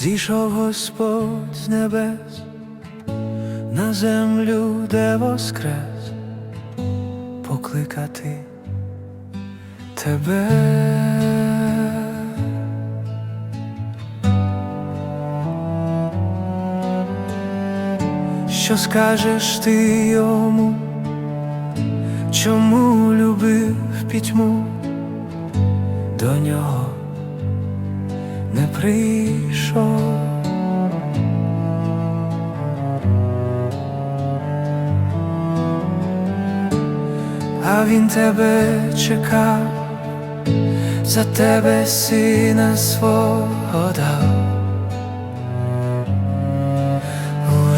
Зійшов Господь з небес на землю, де воскрес, покликати тебе. Що скажеш ти йому, чому любив пітьму, до нього не прийшов. А він тебе чекав, за тебе сина свого дав у.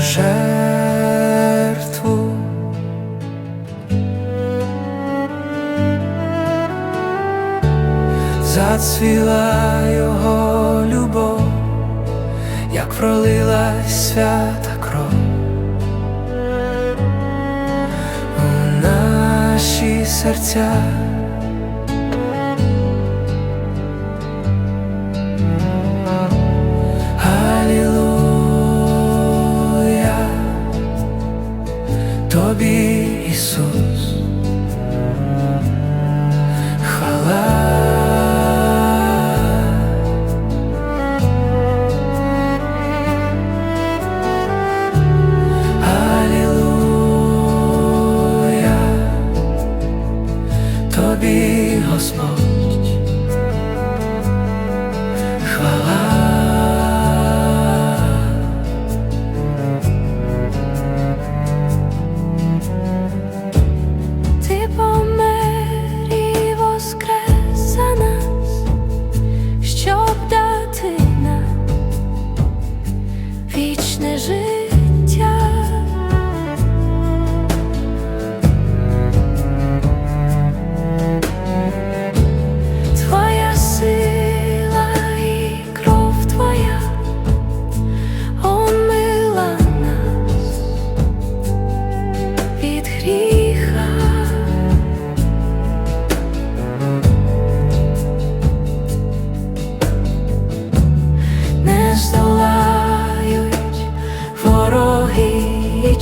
Зацвіла його любов, як пролилась свята кров у наші серця. Господь, хвала. Ти помер і вічне життя.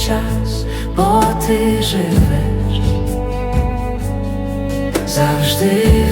Час, бо ти живеш завжди.